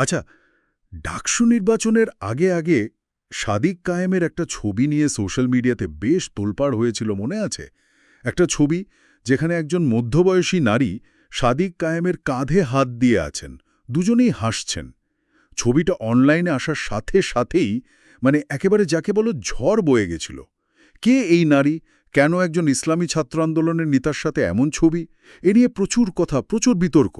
আচ্ছা ডাকসু নির্বাচনের আগে আগে সাদিক কায়েমের একটা ছবি নিয়ে সোশ্যাল মিডিয়াতে বেশ তোলপাড় হয়েছিল, মনে আছে? একটা ছবি যেখানে একজন মধ্যবয়সী নারী সাদিক কায়েমের কাঁধে হাত দিয়ে আছেন, দুজনেই হাসছেন। ছবিটা অনলাইনে আসার সাথে সাথেই মানে একেবারে যাকে বলো ঝড় বয়ে গেছিল। কে এই নারী? কেন একজন ইসলামী ছাত্র আন্দোলনের নেতার সাথে এমন ছবি? এ নিয়ে প্রচুর কথা, প্রচুর বিতর্ক।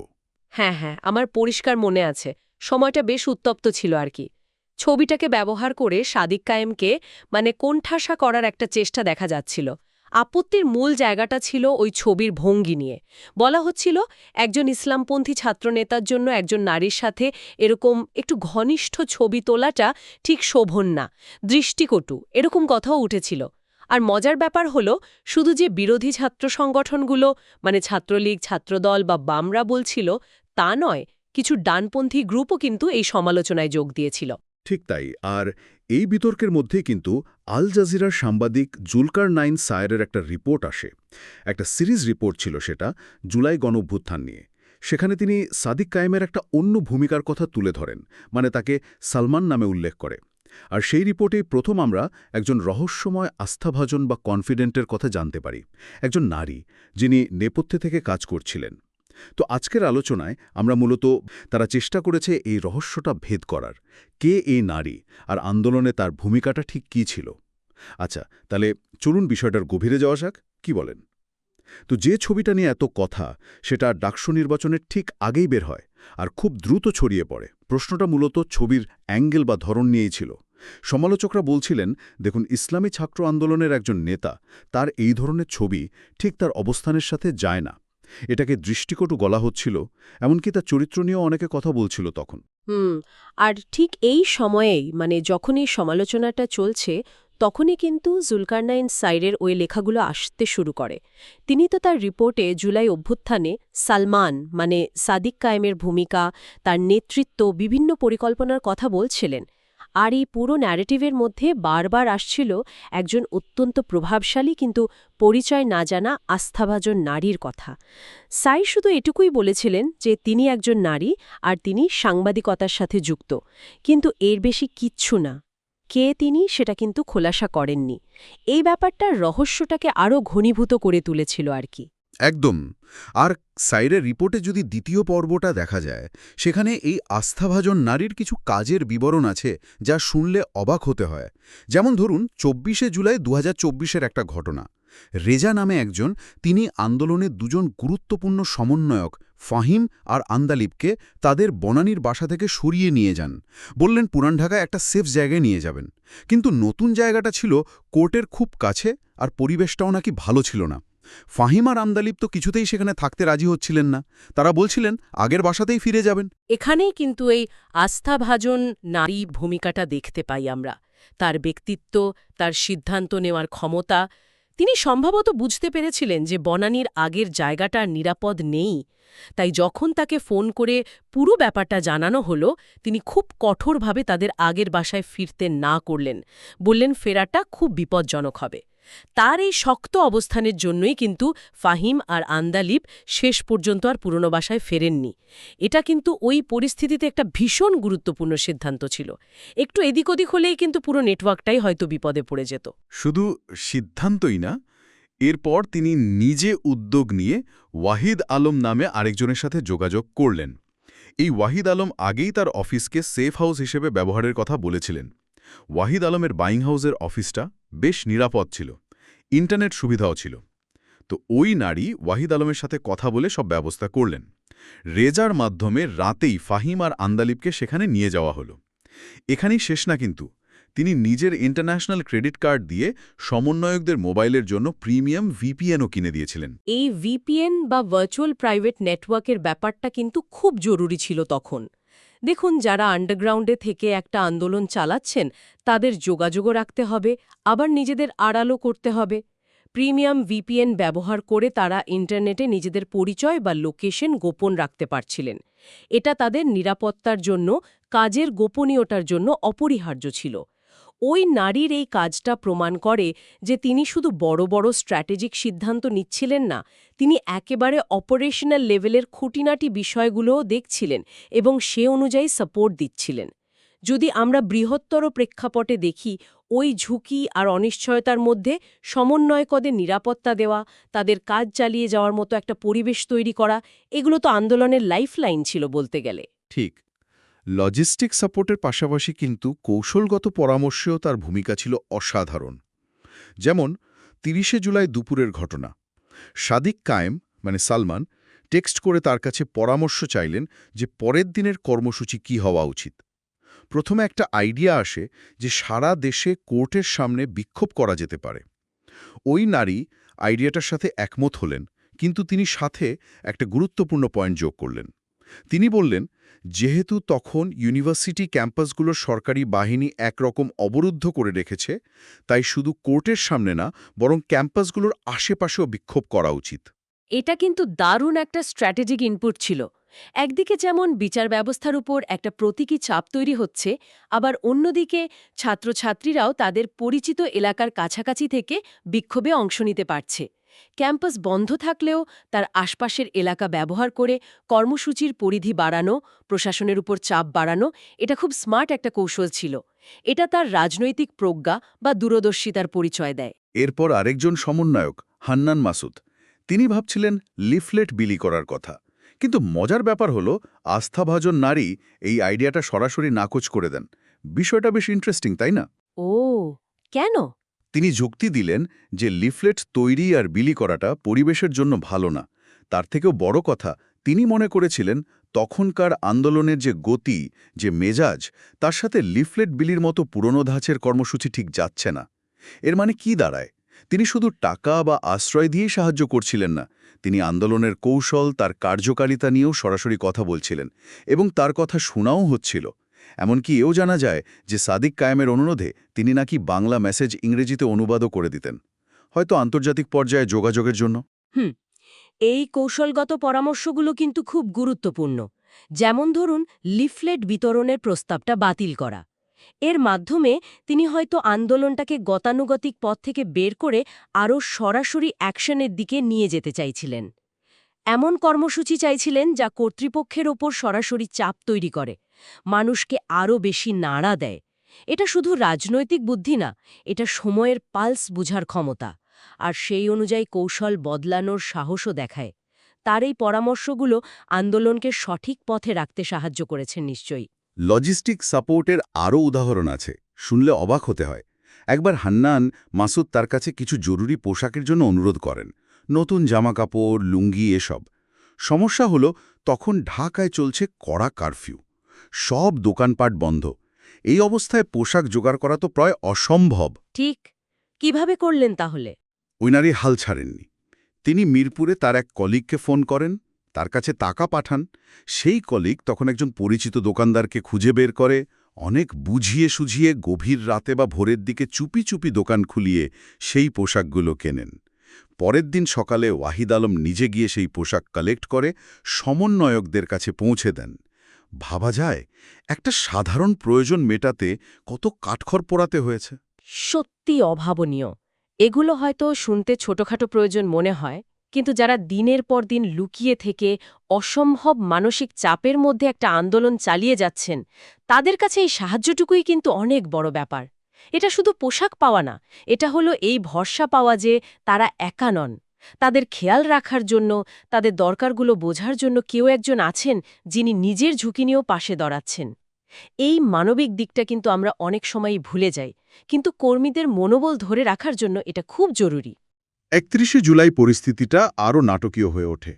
হ্যাঁ হ্যাঁ আমার পরিষ্কার মনে আছে। সময়টা বেশ উত্তপ্ত ছিল আর কি। ছবিটাকে ব্যবহার করে সাদিক কায়েমকে মানে কোণঠাসা করার একটা চেষ্টা দেখা যাচ্ছিল। আপত্তির মূল জায়গাটা ছিল ওই ছবির ভঙ্গি নিয়ে। বলা হচ্ছিল, একজন ইসলামপন্থী ছাত্রনেতার জন্য একজন নারীর সাথে এরকম একটু ঘনিষ্ঠ ছবি তোলাটা ঠিক শোভন না, দৃষ্টিকটু, এরকম কথাও উঠেছিল। আর মজার ব্যাপার হলো, শুধু যে বিরোধী ছাত্র সংগঠনগুলো মানে ছাত্রলীগ, ছাত্রদল বা বামরা বলছিল, তা নয় কিছু ডানপন্থী গ্রুপও কিন্তু এই সমালোচনায় যোগ দিয়েছিল। ঠিক তাই, আর এই বিতর্কের মধ্যে কিন্তু আল জাজিরার সাংবাদিক জুলকার নাইন সায়েরের একটা রিপোর্ট আসে। একটা সিরিজ রিপোর্ট ছিল সেটা, জুলাই গণভ্যুত্থান নিয়ে। সেখানে তিনি সাদিক কায়েমের একটা অন্য ভূমিকার কথা তুলে ধরেন মানে তাকে সালমান নামে উল্লেখ করে। আর সেই রিপোর্টেই প্রথম আমরা একজন রহস্যময় আস্থাভাজন বা কনফিডেন্টের কথা জানতে পারি। একজন নারী, যিনি নেপথ্যে থেকে কাজ করছিলেন। তো আজকের আলোচনায় আমরা মূলত তারা চেষ্টা করেছে এই রহস্যটা ভেদ করার, কে এই নারী আর আন্দোলনে তার ভূমিকাটা ঠিক কী ছিল? আচ্ছা তাহলে চলুন বিষয়টার গভীরে যাওয়া যাক, কি বলেন? তো যে ছবিটা নিয়ে এত কথা, সেটা ডাকসু নির্বাচনের ঠিক আগেই বের হয় আর খুব দ্রুত ছড়িয়ে পড়ে। প্রশ্নটা মূলত ছবির অ্যাঙ্গেল বা ধরন নিয়েই ছিল। সমালোচকরা বলছিলেন, দেখুন, ইসলামী ছাত্র আন্দোলনের একজন নেতা, তার এই ধরনের ছবি ঠিক তার অবস্থানের সাথে যায় না। এটাকে দৃষ্টিকটু গলা হচ্ছিল, এমনকি তার চরিত্র নিয়েও অনেকে কথা বলছিল তখন। হুম, আর ঠিক এই সময়েই মানে যখন এই সমালোচনাটা চলছে, তখনই কিন্তু জুলকারনাইন সাইরের ওই লেখাগুলো আসতে শুরু করে। তিনি তো তার রিপোর্টে জুলাই অভ্যুত্থানে সালমান মানে সাদিক কায়েমের ভূমিকা, তার নেতৃত্ব, বিভিন্ন পরিকল্পনার কথা বলছিলেন। আর এই পুরো ন্যারেটিভের মধ্যে বারবার আসছিল একজন অত্যন্ত প্রভাবশালী কিন্তু পরিচয় না জানা আস্থাভাজন নারীর কথা। সাই শুধু এটুকুই বলেছিলেন যে তিনি একজন নারী আর তিনি সাংবাদিকতার সাথে যুক্ত। কিন্তু এর বেশি কিচ্ছু না। কে তিনি সেটা কিন্তু খোলাসা করেননি। এই ব্যাপারটা রহস্যটাকে আরও ঘনীভূত করে তুলেছিল আর কি। একদম। আর সাইরের রিপোর্টে যদি দ্বিতীয় পর্বটা দেখা যায়, সেখানে এই আস্থাভাজন নারীর কিছু কাজের বিবরণ আছে যা শুনলে অবাক হতে হয়। যেমন ধরুন, চব্বিশে জুলাই দু হাজার একটা ঘটনা। রেজা নামে একজন, তিনি আন্দোলনের দুজন গুরুত্বপূর্ণ সমন্বয়ক, ফাহিম আর আন্দালিবকে তাদের বনানীর বাসা থেকে সরিয়ে নিয়ে যান। বললেন, পুরান ঢাকায় একটা সেফ জায়গায় নিয়ে যাবেন। কিন্তু নতুন জায়গাটা ছিল কোর্টের খুব কাছে, আর পরিবেশটাও নাকি ভালো ছিল না। ফাহিম আর আন্দালিব তো কিছুতেই সেখানে থাকতে রাজি হচ্ছিলেন না। তারা বলছিলেন, আগের বাসাতেই ফিরে যাবেন। এখানেই কিন্তু এই আস্থাভাজন নারী ভূমিকাটা দেখতে পাই আমরা। তার ব্যক্তিত্ব, তার সিদ্ধান্ত নেওয়ার ক্ষমতা। তিনি সম্ভবত বুঝতে পেরেছিলেন যে বনানীর আগের জায়গাটা নিরাপদ নেই। তাই যখন তাকে ফোন করে পুরো ব্যাপারটা জানানো হলো, তিনি খুব কঠোরভাবে তাদের আগের বাসায় ফিরতে না করলেন। বললেন, ফেরাটা খুব বিপজ্জনক হবে। তার এই শক্ত অবস্থানের জন্যই কিন্তু ফাহিম আর আন্দালিব শেষ পর্যন্ত আর পুরনো বাসায় ফেরেননি। এটা কিন্তু ওই পরিস্থিতিতে একটা ভীষণ গুরুত্বপূর্ণ সিদ্ধান্ত ছিল। একটু এদিক ওদিক হলেই কিন্তু পুরো নেটওয়ার্কটাই হয়তো বিপদে পড়ে যেত। শুধু সিদ্ধান্তই না, এরপর তিনি নিজে উদ্যোগ নিয়ে ওয়াহিদ আলম নামে আরেকজনের সাথে যোগাযোগ করলেন। এই ওয়াহিদ আলম আগেই তার অফিসকে সেফ হাউস হিসেবে ব্যবহারের কথা বলেছিলেন। ওয়াহিদ আলমের বাইং হাউসের অফিসটা বেশ নিরাপদ ছিল। ইন্টারনেট সুবিধাও ছিল। তো ওই নারী ওয়াহিদ আলমের সাথে কথা বলে সব ব্যবস্থা করলেন। রেজার মাধ্যমে রাতেই ফাহিম আর আন্দালিবকে সেখানে নিয়ে যাওয়া হলো। এখানেই শেষ না কিন্তু। তিনি নিজের ইন্টারন্যাশনাল ক্রেডিট কার্ড দিয়ে সমন্বয়কদের মোবাইলের জন্য প্রিমিয়াম ভিপিএনও কিনে দিয়েছিলেন। এই ভিপিএন বা ভার্চুয়াল প্রাইভেট নেটওয়ার্কের ব্যাপারটা কিন্তু খুব জরুরি ছিল তখন। দেখুন, যারা আন্ডারগ্রাউন্ডে থেকে একটা আন্দোলন চালাচ্ছেন, তাদের যোগাযোগও রাখতে হবে, আবার নিজেদের আড়ালও করতে হবে। প্রিমিয়াম ভিপিএন ব্যবহার করে তারা ইন্টারনেটে নিজেদের পরিচয় বা লোকেশন গোপন রাখতে পারছিলেন। এটা তাদের নিরাপত্তার জন্য, কাজের গোপনীয়তার জন্য অপরিহার্য ছিল। ওই নারীর এই কাজটা প্রমাণ করে যে তিনি শুধু বড় বড় স্ট্র্যাটেজিক সিদ্ধান্ত নিচ্ছিলেন না, তিনি একেবারে অপারেশনাল লেভেলের খুঁটিনাটি বিষয়গুলোও দেখছিলেন এবং সে অনুযায়ী সাপোর্ট দিচ্ছিলেন। যদি আমরা বৃহত্তর প্রেক্ষাপটে দেখি, ওই ঝুঁকি আর অনিশ্চয়তার মধ্যে সমন্বয়কদের নিরাপত্তা দেওয়া, তাদের কাজ চালিয়ে যাওয়ার মতো একটা পরিবেশ তৈরি করা, এগুলো তো আন্দোলনের লাইফলাইন ছিল বলতে গেলে। ঠিক। লজিস্টিক সাপোর্টের পাশাপাশি কিন্তু কৌশলগত পরামর্শেও তার ভূমিকা ছিল অসাধারণ। যেমন, তিরিশে জুলাই দুপুরের ঘটনা। সাদিক কায়েম মানে সালমান, টেক্সট করে তার কাছে পরামর্শ চাইলেন যে পরের দিনের কর্মসূচি কি হওয়া উচিত। প্রথমে একটা আইডিয়া আসে যে সারা দেশে কোর্টের সামনে বিক্ষোভ করা যেতে পারে। ওই নারী আইডিয়াটার সাথে একমত হলেন, কিন্তু তিনি সাথে একটা গুরুত্বপূর্ণ পয়েন্ট যোগ করলেন। তিনি বললেন যেহেতু তখন ইউনিভার্সিটি ক্যাম্পাসগুলোর সরকারি বাহিনী একরকম অবরুদ্ধ করে রেখেছে, তাই শুধু কোর্টের সামনে না, বরং ক্যাম্পাসগুলোর আশেপাশেও বিক্ষোভ করা উচিত। এটা কিন্তু দারুণ একটা স্ট্র্যাটেজিক ইনপুট ছিল। একদিকে যেমন বিচার ব্যবস্থার উপর একটা প্রতীকী চাপ তৈরি হচ্ছে, আবার অন্যদিকে ছাত্রছাত্রীরাও তাদের পরিচিত এলাকার কাছাকাছি থেকে বিক্ষোভে অংশ নিতে পারছে। ক্যাম্পাস বন্ধ থাকলেও তার আশপাশের এলাকা ব্যবহার করে কর্মসূচির পরিধি বাড়ানো প্রশাসনের উপর চাপ বাড়ানো এটা খুব স্মার্ট একটা কৌশল ছিল। এটা তার রাজনৈতিক প্রজ্ঞা বা দূরদর্শিতার পরিচয় দেয়। এরপর আরেকজন সমন্বয়ক হান্নান মাসুদ তিনি ভাবছিলেন লিফলেট বিলি করার কথা। কিন্তু মজার ব্যাপার হলো আস্থাভাজন নারী এই আইডিয়াটা সরাসরি নাকচ করে দেন। বিষয়টা বেশ ইন্টারেস্টিং তাই না? ও কেন? তিনি যুক্তি দিলেন যে লিফলেট তৈরি আর বিলি করাটা পরিবেশের জন্য ভালো না। তার থেকেও বড় কথা, তিনি মনে করেছিলেন তখনকার আন্দোলনের যে গতি, যে মেজাজ, তার সাথে লিফলেট বিলির মতো পুরনো ধাঁচের কর্মসূচি ঠিক যাচ্ছে না। এর মানে কি দাঁড়ায়? তিনি শুধু টাকা বা আশ্রয় দিয়েই সাহায্য করছিলেন না, তিনি আন্দোলনের কৌশল, তার কার্যকারিতা নিয়েও সরাসরি কথা বলছিলেন এবং তার কথা শোনাও হচ্ছিল। এমনকি এও জানা যায় যে সাদিক কায়েমের অনুরোধে তিনি নাকি বাংলা মেসেজ ইংরেজিতে অনুবাদও করে দিতেন। হয়তো আন্তর্জাতিক পর্যায়ে যোগাযোগের জন্য। হুম, এই কৌশলগত পরামর্শগুলো কিন্তু খুব গুরুত্বপূর্ণ। যেমন ধরুন, লিফলেট বিতরণের প্রস্তাবটা বাতিল করা। এর মাধ্যমে তিনি হয়তো আন্দোলনটাকে গতানুগতিক পথ থেকে বের করে আরও সরাসরি অ্যাকশনের দিকে নিয়ে যেতে চাইছিলেন। এমন কর্মসূচি চাইছিলেন যা কর্তৃপক্ষের ওপর সরাসরি চাপ তৈরি করে। মানুষকে আরও বেশি নাড়া দেয়। এটা শুধু রাজনৈতিক বুদ্ধি না, এটা সময়ের পালস বুঝার ক্ষমতা। আর সেই অনুযায়ী কৌশল বদলানোর সাহসও দেখায়। তার এই পরামর্শগুলো আন্দোলনকে সঠিক পথে রাখতে সাহায্য করেছে নিশ্চয়ই। লজিস্টিক সাপোর্টের আরও উদাহরণ আছে, শুনলে অবাক হতে হয়। একবার হান্নান মাসুদ তার কাছে কিছু জরুরি পোশাকের জন্য অনুরোধ করেন, নতুন জামাকাপড়, লুঙ্গি, এসব। সমস্যা হলো, তখন ঢাকায় চলছে কড়া কারফিউ। সব দোকানপাট বন্ধ। এই অবস্থায় পোশাক জোগাড় করা তো প্রায় অসম্ভব। ঠিক। কীভাবে করলেন তাহলে? ওই নারী হাল ছাড়েননি। তিনি মিরপুরে তার এক কলিগকে ফোন করেন তার কাছে টাকা পাঠান। সেই কলিগ তখন একজন পরিচিত দোকানদারকে খুঁজে বের করে অনেক বুঝিয়ে সুঝিয়ে গভীর রাতে বা ভোরের দিকে চুপি চুপি দোকান খুলিয়ে সেই পোশাকগুলো কেনেন। পরের দিন সকালে ওয়াহিদ আলম নিজে গিয়ে সেই পোশাক কালেক্ট করে সমন্বয়কদের কাছে পৌঁছে দেন। ভাবা যায়, একটা সাধারণ প্রয়োজন মেটাতে কত কাঠখড় পোড়াতে হয়েছে। সত্যি অভাবনীয়। এগুলো হয়তো শুনতে ছোটখাটো প্রয়োজন মনে হয়, কিন্তু যারা দিনের পর দিন লুকিয়ে থেকে অসম্ভব মানসিক চাপের মধ্যে একটা আন্দোলন চালিয়ে যাচ্ছেন, তাদের কাছে এই সাহায্যটুকুই কিন্তু অনেক বড় ব্যাপার। এটা শুধু পোশাক পাওয়া না, এটা হলো এই ভরসা পাওয়া যে তারা একা নন। তাদের খেয়াল রাখার জন্য, তাদের দরকারগুলো বোঝার জন্য কেউ একজন আছেন যিনি নিজের ঝুঁকি নিয়েও পাশে দাঁড়াচ্ছেন। এই মানবিক দিকটা কিন্তু আমরা অনেক সময়ই ভুলে যাই, কিন্তু কর্মীদের মনোবল ধরে রাখার জন্য এটা খুব জরুরি। একত্রিশে জুলাই পরিস্থিতিটা আরও নাটকীয় হয়ে ওঠে।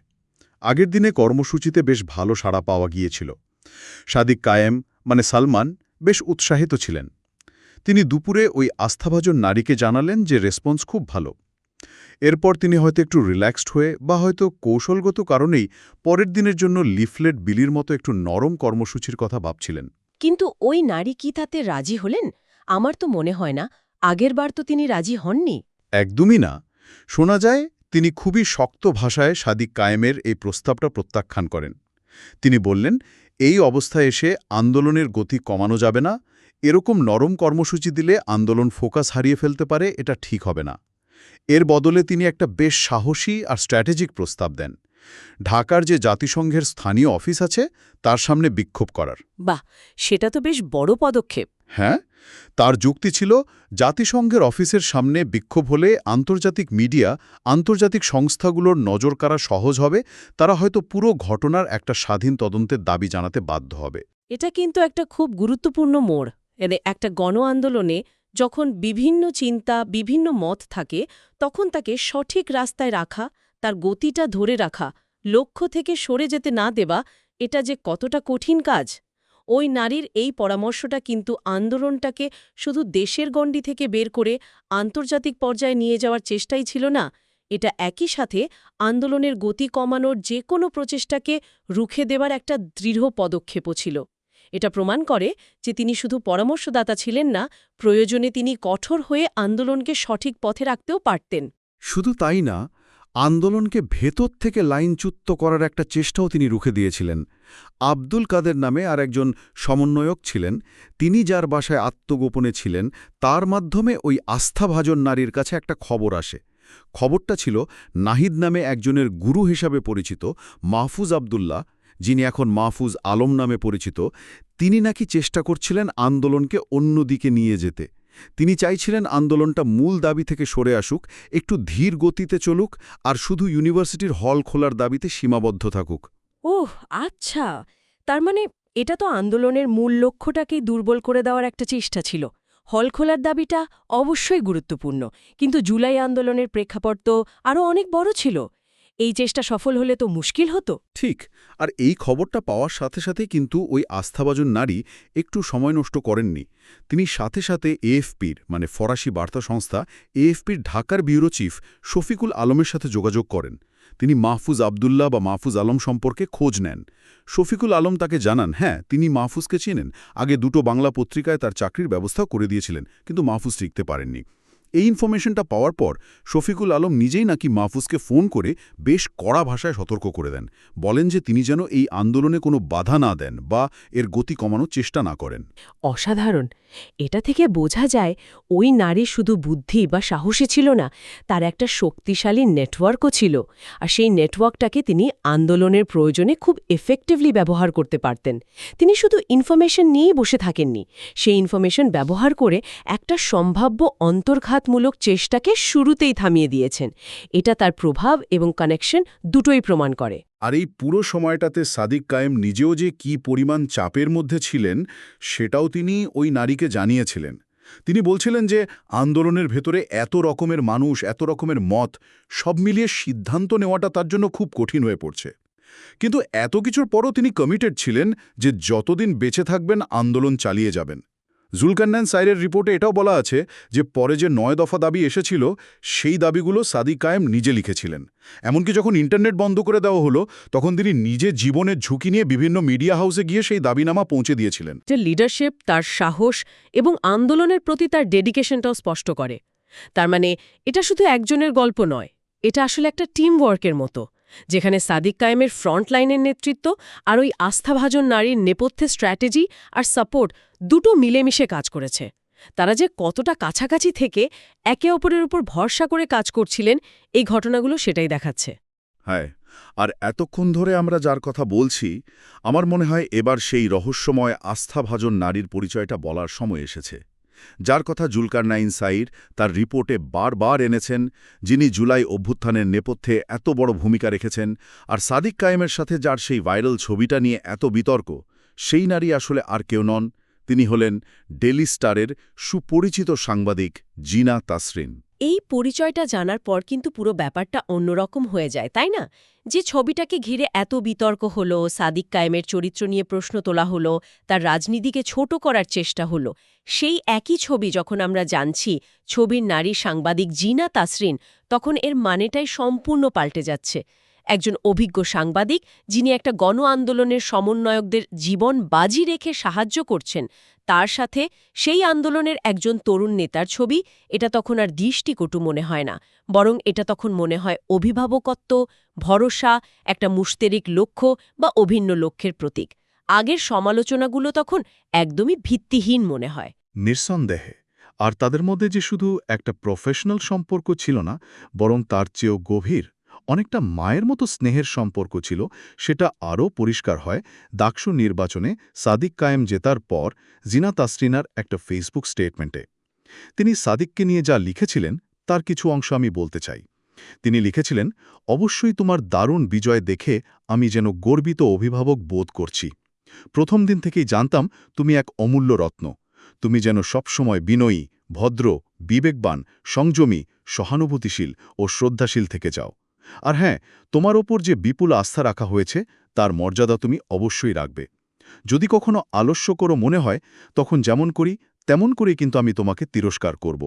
আগের দিনে কর্মসূচিতে বেশ ভালো সাড়া পাওয়া গিয়েছিল। সাদিক কায়েম মানে সালমান, বেশ উৎসাহিত ছিলেন। তিনি দুপুরে ওই আস্থাভাজন নারীকে জানালেন যে রেসপন্স খুব ভালো। এরপর তিনি হয়তো একটু রিল্যাক্সড হয়ে বা হয়তো কৌশলগত কারণেই পরের দিনের জন্য লিফলেট বিলির মতো একটু নরম কর্মসূচির কথা ভাবছিলেন। কিন্তু ওই নারী কি তাতে রাজি হলেন? আমার তো মনে হয় না। আগেরবার তো তিনি রাজি হননি। একদমই না। শোনা যায় তিনি খুবই শক্ত ভাষায় সাদিক কায়েমের এই প্রস্তাবটা প্রত্যাখ্যান করেন। তিনি বললেন এই অবস্থায় এসে আন্দোলনের গতি কমানো যাবে না। এরকম নরম কর্মসূচি দিলে আন্দোলন ফোকাস হারিয়ে ফেলতে পারে এটা ঠিক হবে না। এর বদলে তিনি একটা বেশ সাহসী আর স্ট্র্যাটেজিক প্রস্তাব দেন। ঢাকার যে জাতিসংঘের স্থানীয় অফিস আছে তার সামনে বিক্ষোভ করার। বাহ সেটা তো বেশ বড় পদক্ষেপ। হ্যাঁ তার যুক্তি ছিল জাতিসংঘের অফিসের সামনে বিক্ষোভ হলে আন্তর্জাতিক মিডিয়া আন্তর্জাতিক সংস্থাগুলোর নজর কাড়া সহজ হবে তারা হয়তো পুরো ঘটনার একটা স্বাধীন তদন্তের দাবি জানাতে বাধ্য হবে। এটা কিন্তু একটা খুব গুরুত্বপূর্ণ মোড়। এনে একটা গণ আন্দোলনে যখন বিভিন্ন চিন্তা, বিভিন্ন মত থাকে, তখন তাকে সঠিক রাস্তায় রাখা, তার গতিটা ধরে রাখা, লক্ষ্য থেকে সরে যেতে না দেওয়া, এটা যে কতটা কঠিন কাজ। ওই নারীর এই পরামর্শটা কিন্তু আন্দোলনটাকে শুধু দেশের গণ্ডি থেকে বের করে আন্তর্জাতিক পর্যায়ে নিয়ে যাওয়ার চেষ্টাই ছিল না। এটা একই সাথে আন্দোলনের গতি কমানোর যে কোনো প্রচেষ্টাকে রুখে দেওয়ার একটা দৃঢ় পদক্ষেপও ছিল। এটা প্রমাণ করে যে তিনি শুধু পরামর্শদাতা ছিলেন না, প্রয়োজনে তিনি কঠোর হয়ে আন্দোলনকে সঠিক পথে রাখতেও পারতেন। শুধু তাই না, আন্দোলনকে ভেতর থেকে লাইনচ্যুত করার একটা চেষ্টাও তিনি রুখে দিয়েছিলেন। আব্দুল কাদের নামে আর একজন সমন্বয়ক ছিলেন, তিনি যার বাসায় আত্মগোপনে ছিলেন, তার মাধ্যমে ওই আস্থাভাজন নারীর কাছে একটা খবর আসে। খবরটা ছিল, নাহিদ নামে একজনের গুরু হিসাবে পরিচিত মাহফুজ আবদুল্লাহ যিনি এখন মাহফুজ আলম নামে পরিচিত, তিনি নাকি চেষ্টা করছিলেন আন্দোলনকে অন্যদিকে নিয়ে যেতে। তিনি চাইছিলেন আন্দোলনটা মূল দাবি থেকে সরে আসুক, একটু ধীর গতিতে চলুক আর শুধু ইউনিভার্সিটির হল খোলার দাবিতে সীমাবদ্ধ থাকুক। ওহ আচ্ছা। তার মানে এটা তো আন্দোলনের মূল লক্ষ্যটাকেই দুর্বল করে দেওয়ার একটা চেষ্টা ছিল। হল খোলার দাবিটা অবশ্যই গুরুত্বপূর্ণ, কিন্তু জুলাই আন্দোলনের প্রেক্ষাপট তো আরও অনেক বড় ছিল। এই চেষ্টা সফল হলে তো মুশকিল হতো। ঠিক, আর এই খবরটা পাওয়ার সাথে সাথে কিন্তু ওই আস্থাভাজন নারী একটু সময় নষ্ট করেননি। তিনি সাথে সাথে এএফপির মানে ফরাসি বার্তা সংস্থা এএফপির ঢাকার ব্যুরো চিফ শফিকুল আলমের সাথে যোগাযোগ করেন। তিনি মাহফুজ আবদুল্লাহ বা মাহফুজ আলম সম্পর্কে খোঁজ নেন। শফিকুল আলম তাকে জানান হ্যাঁ তিনি মাহফুজকে চেনেন। আগে দুটো বাংলা পত্রিকায় তার চাকরির ব্যবস্থা করে দিয়েছিলেন, কিন্তু মাহফুজ টিকতে পারেননি। এই ইনফরমেশনটা পাওয়ার পর শফিকুল আলম নিজেই নাকি মাহফুজকে ফোন করে বেশ কড়া ভাষায় সতর্ক করে দেন। বলেন যে তিনি যেন এই আন্দোলনে কোনো বাধা না দেন বা এর গতি কমানোর চেষ্টা না করেন। অসাধারণ। এটা থেকে বোঝা যায় ওই নারী শুধু বুদ্ধি বা সাহসী ছিল না, তার একটা শক্তিশালী নেটওয়ার্কও ছিল আর সেই নেটওয়ার্কটাকে তিনি আন্দোলনের প্রয়োজনে খুব এফেক্টিভলি ব্যবহার করতে পারতেন। তিনি শুধু ইনফরমেশন নিয়েই বসে থাকেননি, সেই ইনফরমেশন ব্যবহার করে একটা সম্ভাব্য অন্তর্ঘাতমূলক চেষ্টাকে শুরুতেই থামিয়ে দিয়েছেন। এটা তার প্রভাব এবং কানেকশন দুটোই প্রমাণ করে। আর এই পুরো সময়টাতে সাদিক কায়েম নিজেও যে কি পরিমাণ চাপের মধ্যে ছিলেন, সেটাও তিনি ওই নারীকে জানিয়েছিলেন। তিনি বলছিলেন যে, আন্দোলনের ভেতরে এত রকমের মানুষ, এত রকমের মত, সব মিলিয়ে সিদ্ধান্ত নেওয়াটা তার জন্য খুব কঠিন হয়ে পড়ছে। কিন্তু এত কিছুর পরও তিনি কমিটেড ছিলেন যে, যতদিন বেঁচে থাকবেন, আন্দোলন চালিয়ে যাবেন। জুলকান্নান সাইরের রিপোর্টে এটাও বলা আছে যে পরে যে নয় দফা দাবি এসেছিল, সেই দাবিগুলো সাদি কায়েম নিজে লিখেছিলেন। এমনকি যখন ইন্টারনেট বন্ধ করে দেওয়া হলো, তখন তিনি নিজে জীবনের ঝুঁকি নিয়ে বিভিন্ন মিডিয়া হাউসে গিয়ে সেই দাবিনামা পৌঁছে দিয়েছিলেন। যে লিডারশিপ, তার সাহস এবং আন্দোলনের প্রতি তার ডেডিকেশনটাও স্পষ্ট করে। তার মানে এটা শুধু একজনের গল্প নয়, এটা আসলে একটা টিম ওয়ার্কের মতো। যেখানে সাদিক কায়েমের ফ্রন্টলাইনের নেতৃত্ব আর ওই আস্থাভাজন নারীর নেপথ্যে স্ট্র্যাটেজি আর সাপোর্ট দুটো মিলেমিশে কাজ করেছে। তারা যে কতটা কাছাকাছি থেকে একে অপরের উপর ভরসা করে কাজ করছিলেন, এই ঘটনাগুলো সেটাই দেখাচ্ছে। হ্যাঁ আর এতক্ষণ ধরে আমরা যার কথা বলছি, আমার মনে হয় এবার সেই রহস্যময় আস্থাভাজন নারীর পরিচয়টা বলার সময় এসেছে। যার কথা জুলকারনাইন সাইর তার রিপোর্টে বারবার এনেছেন, যিনি জুলাই অভ্যুত্থানের নেপথ্যে এত বড় ভূমিকা রেখেছেন আর সাদিক কায়েমের সাথে যার সেই ভাইরাল ছবিটা নিয়ে এত বিতর্ক, সেই নারী আসলে আর কেউ নন। তিনি হলেন ডেলি স্টারের সুপরিচিত সাংবাদিক জিনা তাসরিন। এই পরিচয়টা জানার পর কিন্তু পুরো ব্যাপারটা অন্যরকম হয়ে যায়, তাই না? যে ছবিটাকে ঘিরে এত বিতর্ক হলো, সাদিক কায়েমের চরিত্র নিয়ে প্রশ্ন তোলা হলো, তার রাজনীতিকে ছোট করার চেষ্টা হলো, সেই একই ছবি যখন আমরা জানছি, ছবির নারী সাংবাদিক জিনা তাসরিন, তখন এর মানেটাই সম্পূর্ণ পাল্টে যাচ্ছে। একজন অভিজ্ঞ সাংবাদিক, যিনি একটা গণ আন্দোলনের সমন্বয়কদের জীবন বাজি রেখে সাহায্য করছেন। তার সাথে সেই আন্দোলনের একজন তরুণ নেতার ছবি, এটা তখন আর দৃষ্টিকটু মনে হয় না। বরং এটা তখন মনে হয় অভিভাবকত্ব, ভরসা, একটা মুস্তেরিক লক্ষ্য বা অভিন্ন লক্ষ্যের প্রতীক। আগের সমালোচনাগুলো তখন একদমই ভিত্তিহীন মনে হয়। নিঃসন্দেহে। আর তাদের মধ্যে যে শুধু একটা প্রফেশনাল সম্পর্ক ছিল না, বরং তার চেয়েও গভীর। অনেকটা মায়ের মতো স্নেহের সম্পর্ক ছিল, সেটা আরও পরিষ্কার হয় দাক্ষু নির্বাচনে সাদিক কায়েম জেতার পর জিনা তাসরিনার একটা ফেসবুক স্টেটমেন্টে। তিনি সাদিককে নিয়ে যা লিখেছিলেন, তার কিছু অংশ আমি বলতে চাই। তিনি লিখেছিলেন, অবশ্যই তোমার দারুণ বিজয় দেখে আমি যেন গর্বিত অভিভাবক বোধ করছি। প্রথম দিন থেকেই জানতাম তুমি এক অমূল্য রত্ন। তুমি যেন সবসময় বিনয়ী, ভদ্র, বিবেকবান, সংযমী, সহানুভূতিশীল ও শ্রদ্ধাশীল থেকে যাও। আর হ্যাঁ তোমার ওপর যে বিপুল আস্থা রাখা হয়েছে, তার মর্যাদা তুমি অবশ্যই রাখবে। যদি কখনো আলস্য করো মনে হয়, তখন যেমন করি, তেমন করেই কিন্তু আমি তোমাকে তিরস্কার করব।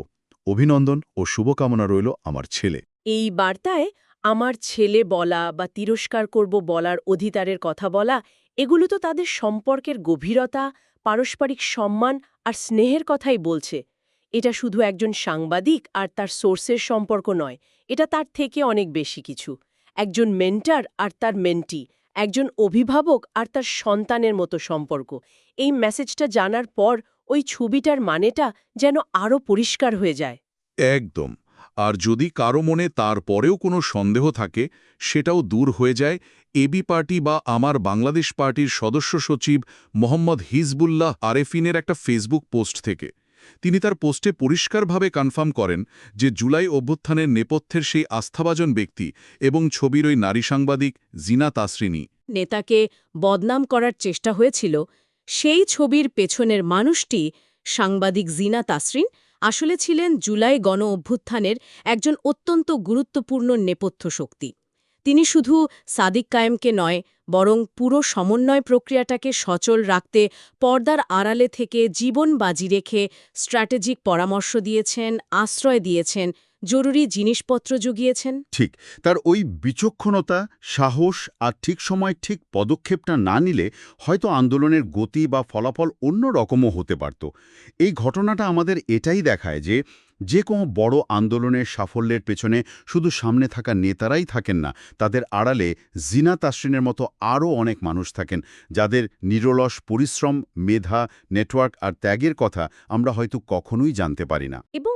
অভিনন্দন ও শুভকামনা রইল আমার ছেলে। এই বার্তায় আমার ছেলে বলা বা তিরস্কার করব বলার অধিতারের কথা বলা, এগুলো তো তাদের সম্পর্কের গভীরতা, পারস্পরিক সম্মান আর স্নেহের কথাই বলছে। এটা শুধু একজন সাংবাদিক আর তার সোর্সের সম্পর্ক নয়, এটা তার থেকে অনেক বেশি কিছু। একজন মেন্টার আর তার মেন্টি, একজন অভিভাবক আর তার সন্তানের মতো সম্পর্ক। এই মেসেজটা জানার পর ওই ছবিটার মানেটা যেন আরও পরিষ্কার হয়ে যায়। একদম। আর যদি কারও মনে তারপরেও কোনো সন্দেহ থাকে, সেটাও দূর হয়ে যায়। এবি পার্টি বা আমার বাংলাদেশ পার্টির সদস্য সচিব মোহাম্মদ হিজবুল্লাহ আরেফিনের একটা ফেসবুক পোস্ট থেকে। তিনি তার পোস্টে পরিষ্কারভাবে কনফার্ম করেন যে জুলাই অভ্যুত্থানের নেপথ্যের সেই আস্থাভাজন ব্যক্তি এবং ছবির ওই নারী সাংবাদিক জিনা তাসরিনী। নেতাকে বদনাম করার চেষ্টা হয়েছিল, সেই ছবির পেছনের মানুষটি সাংবাদিক জিনা তাসরিন আসলে ছিলেন জুলাই গণ অভ্যুত্থানের একজন অত্যন্ত গুরুত্বপূর্ণ নেপথ্য শক্তি। তিনি শুধু সাদিক কায়েমকে নয়, বরং পুরো সমন্বয় প্রক্রিয়াটাকে সচল রাখতে পর্দার আড়ালে থেকে জীবন বাজি রেখে স্ট্র্যাটেজিক পরামর্শ দিয়েছেন, আশ্রয় দিয়েছেন জরুরি জিনিসপত্র জুগিয়েছেন। ঠিক তার ওই বিচক্ষণতা সাহস আর ঠিক সময় ঠিক পদক্ষেপটা না নিলে হয়তো আন্দোলনের গতি বা ফলাফল অন্য রকমও হতে পারত। এই ঘটনাটা আমাদের এটাই দেখায় যে যে কোনো বড় আন্দোলনের সাফল্যের পেছনে শুধু সামনে থাকা নেতারাই থাকেন না তাদের আড়ালে জিনা তাসরিনের মতো আরও অনেক মানুষ থাকেন যাদের নিরলস পরিশ্রম মেধা নেটওয়ার্ক আর ত্যাগের কথা আমরা হয়তো কখনোই জানতে পারি না। এবং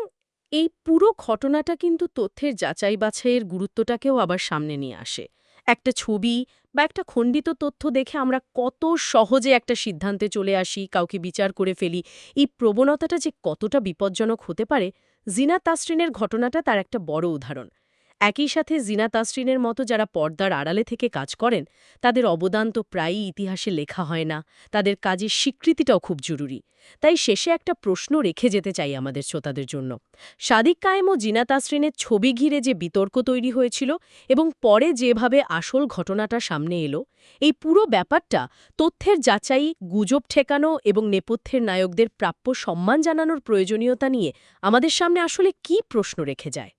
এই পুরো ঘটনাটা কিন্তু তথ্যের যাচাই বাছাইয়ের গুরুত্বটাকেও আবার সামনে নিয়ে আসে। একটা ছবি বা একটা খণ্ডিত তথ্য দেখে আমরা কত সহজে একটা সিদ্ধান্তে চলে আসি, কাউকে বিচার করে ফেলি। এই প্রবণতাটা যে কতটা বিপজ্জনক হতে পারে, জিনা তাসরিনের ঘটনাটা তার একটা বড় উদাহরণ। একই সাথে জিনা তাসরিনের মতো যারা পর্দার আড়ালে থেকে কাজ করেন, তাদের অবদান তো প্রায়ই ইতিহাসে লেখা হয় না, তাদের কাজের স্বীকৃতিটাও খুব জরুরি। তাই শেষে একটা প্রশ্ন রেখে যেতে চাই আমাদের শ্রোতাদের জন্য। সাদিক কায়েম ও জিনা তাসরিনের ছবি ঘিরে যে বিতর্ক তৈরি হয়েছিল এবং পরে যেভাবে আসল ঘটনাটা সামনে এলো, এই পুরো ব্যাপারটা তথ্যের যাচাই, গুজব ঠেকানো এবং নেপথ্যের নায়কদের প্রাপ্য সম্মান জানানোর প্রয়োজনীয়তা নিয়ে আমাদের সামনে আসলে কি প্রশ্ন রেখে যায়?